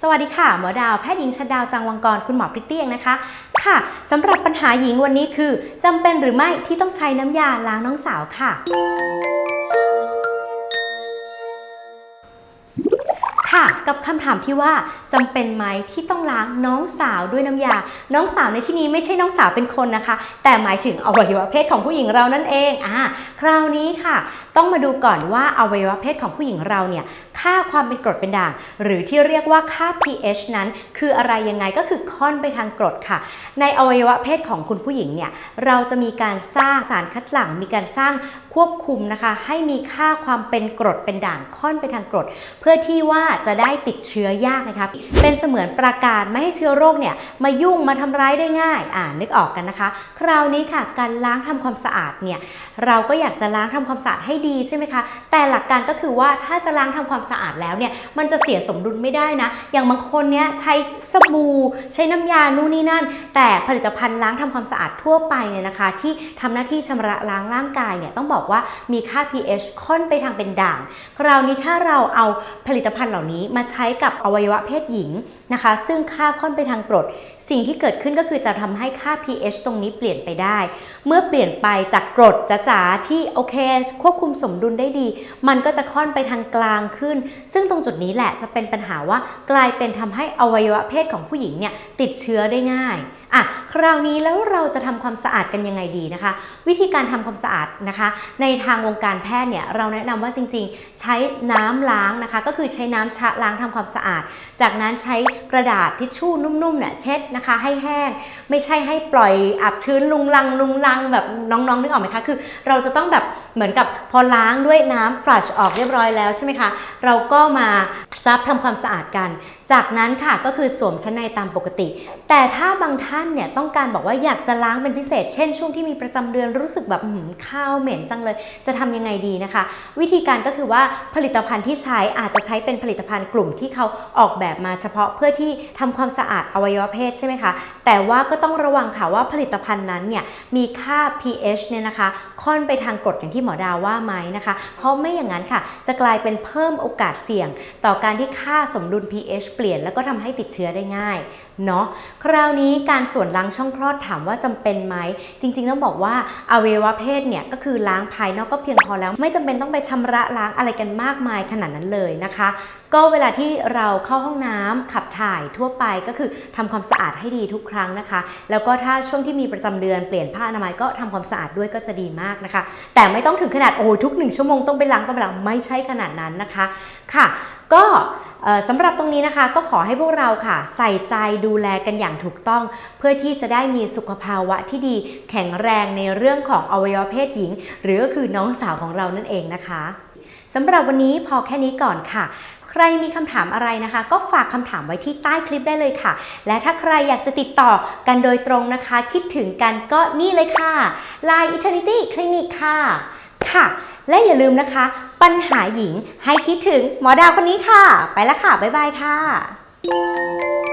สวัสดีค่ะ หมอดาวแพทย์หญิงชดาวจังวังกรคุณหมอพริตตี้เองนะคะ ค่ะสำหรับปัญหาหญิงวันนี้คือจำเป็นหรือไม่ที่ต้องใช้น้ำยาล้างน้องสาวค่ะ ค่ะ กับคำถามที่ว่าจำเป็นไหมที่ต้องล้างน้องสาวด้วยน้ำยา น้องสาวในที่นี้ไม่ใช่น้องสาวเป็นคนนะคะ แต่หมายถึงอวัยวะเพศของผู้หญิงเรานั่นเองอ่าคราวนี้ค่ะ ต้องมาดูก่อนว่าอวัยวะเพศของผู้หญิงเราเนี่ยค่าความเป็นกรดเป็นด่าง หรือที่เรียกว่าค่า pH นั้น คืออะไรยังไงก็คือค่อนไปทางกรดค่ะ ในอวัยวะเพศของคุณผู้หญิงเนี่ยเราจะมีการสร้างสารคัดหลั่งมีการสร้างควบคุมนะคะ ให้มีค่าความเป็นกรดเป็นด่างค่อนไปทางกรด เพื่อที่ว่าจะได้ติดเชื้อยากนะคะเป็นเสมือนประการไม่ให้เชื้อโรคเนี่ยมายุ่งมาทำร้ายได้ง่ายอ่านึกออกกันนะคะ คราวนี้ค่ะการล้างทำความสะอาดเนี่ยเราก็อยากจะล้างทำความสะอาดให้ดีใช่ไหมคะแต่หลักการก็คือว่าถ้าจะล้างทำความสะอาดแล้วเนี่ยมันจะเสียสมดุลไม่ได้นะ อย่างบางคนเนี่ยใช้สบู่ใช้น้ำยานู่นนี่นั่น แต่ผลิตภัณฑ์ล้างทำความสะอาดทั่วไปเนี่ยนะคะ ที่ทำหน้าที่ชำระล้างร่างกายเนี่ยต้องบอกว่ามีค่า pH ค่อนไปทางเป็นด่าง คราวนี้ถ้าเราเอาผลิตภัณฑ์เหล่านี้มาใช้กับอวัยวะเพศหญิงนะคะ ซึ่งค่าค่อนไปทางกรด สิ่งที่เกิดขึ้นก็คือจะทำให้ค่า pH ตรงนี้เปลี่ยนไปได้ เมื่อเปลี่ยนไปจากกรดจ๋าๆที่โอเค ควบคุมสมดุลได้ดี มันก็จะค่อนไปทางกลางขึ้น ซึ่งตรงจุดนี้แหละจะเป็นปัญหาว่ากลายเป็นทำให้อวัยวะเพศของผู้หญิงเนี่ยติดเชื้อได้ง่ายอะ คราวนี้แล้วเราจะทำความสะอาดกันยังไงดีนะคะ วิธีการทำความสะอาดนะคะ ในทางวงการแพทย์เนี่ยเราแนะนำว่าจริง ๆ ใช้น้ำล้างนะคะ ก็คือใช้น้ำชะล้างทำความสะอาด จากนั้นใช้กระดาษทิชชู่นุ่มๆเนี่ยเช็ดนะคะ ให้แห้งไม่ใช่ให้ปล่อยอับชื้นลุงลังลุงลังแบบน้องๆนึกออกไหมคะคือ เราจะต้องแบบ เหมือนกับพอล้างด้วยน้ำฟลัชออกเรียบร้อยแล้วใช่ไหมคะ เราก็มาซับทำความสะอาดกัน จากนั้นค่ะก็คือสวมชั้นในตามปกติ แต่ถ้าบางท่านเนี่ยต้องการบอกว่าอยากจะล้างเป็นพิเศษ เช่นช่วงที่มีประจำเดือนรู้สึกแบบข้าวเหม็นจังเลย จะทำยังไงดีนะคะ วิธีการก็คือว่าผลิตภัณฑ์ที่ใช้อาจจะใช้เป็นผลิตภัณฑ์กลุ่มที่เขาออกแบบมาเฉพาะเพื่อที่ทำความสะอาดอวัยวะเพศใช่ไหมคะแต่ว่าก็ต้องระวังค่ะว่าผลิตภัณฑ์นั้นเนี่ยมีค่า pH เนี่ยนะคะค่อนไปทางกรดอย่างที่หมอดาวว่าไหมนะคะ เพราะไม่อย่างนั้นค่ะ จะกลายเป็นเพิ่มโอกาสเสี่ยง ต่อการที่ค่าสมดุล pH เปลี่ยนแล้วก็ทำให้ติดเชื้อได้ง่ายเนาะคราวนี้การส่วนล้างช่องคลอดถามว่าจำเป็นไหม จริง ๆ ต้องบอกว่าอวัยวะเพศเนี่ยก็คือล้างภายนอกก็เพียงพอแล้ว ไม่จำเป็นต้องไปชำระล้างอะไรกันมากมายขนาดนั้นเลยนะคะ ก็เวลาที่เราเข้าห้องน้ำขับถ่ายทั่วไปก็คือทำความสะอาดให้ดีทุกครั้งนะคะ แล้วก็ถ้าช่วงที่มีประจำเดือนเปลี่ยนผ้าอนามัยก็ทำความสะอาดด้วยก็จะดีมากนะคะ แต่ไม่ต้องถึงขนาดโอ้ทุกหนึ่งชั่วโมงต้องไปล้างต้องไปล้างไม่ใช่ขนาดนั้นนะคะค่ะก็สำหรับตรงนี้นะคะก็ขอให้พวกเราค่ะ ใส่ใจดูแลกันอย่างถูกต้อง เพื่อที่จะได้มีสุขภาวะที่ดีแข็งแรงในเรื่องของอวัยวะเพศหญิง หรือก็คือน้องสาวของเรานั่นเองนะคะสำหรับวันนี้พอแค่นี้ก่อนค่ะใครมีคำถามอะไรนะคะ ก็ฝากคำถามไว้ที่ใต้คลิปได้เลยค่ะ และถ้าใครอยากจะติดต่อกันโดยตรงนะคะ คิดถึงกันก็นี่เลยค่ะ Line Eternity Clinic ค่ะ ค่ะ และอย่าลืมนะคะ ปัญหาหญิงให้คิดถึงหมอดาวคนนี้ค่ะ ไปแล้วค่ะ บ๊ายบายค่ะ